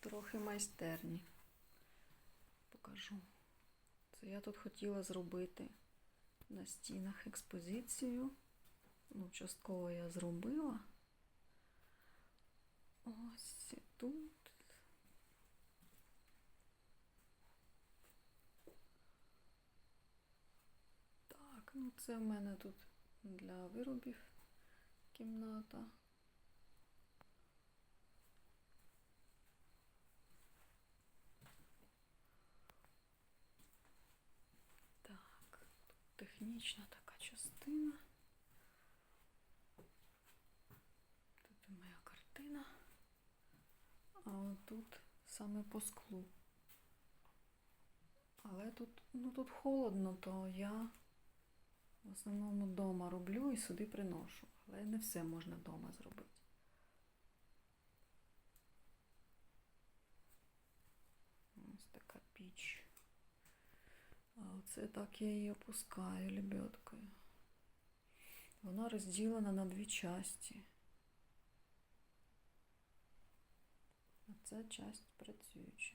трохи майстерні. Покажу. Це я тут хотіла зробити на стінах експозицію. Ну, частково я зробила. Ось і тут. Так, ну це в мене тут для виробів кімната. Так, технічна така частина. Тут і моя картина. А отут саме по склу. Але тут, ну, тут холодно, то я в основному вдома роблю і сюди приношу. Але не все можна вдома зробити. Ось така піч. А оце так я її опускаю лебедкою. Вона розділена на дві часті. А це часть працююча.